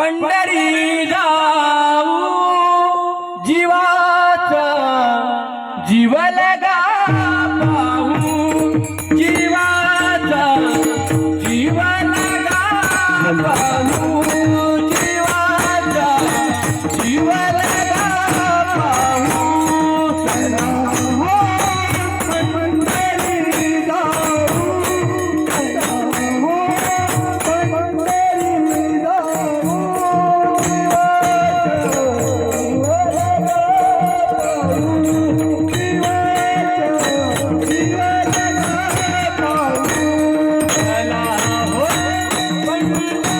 पंढरी जाऊ जीवाच जीव पाहू. जीवाचा जीव पाहू. जीवाचा पाहू. Thank you.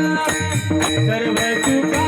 सर्व सुखाचे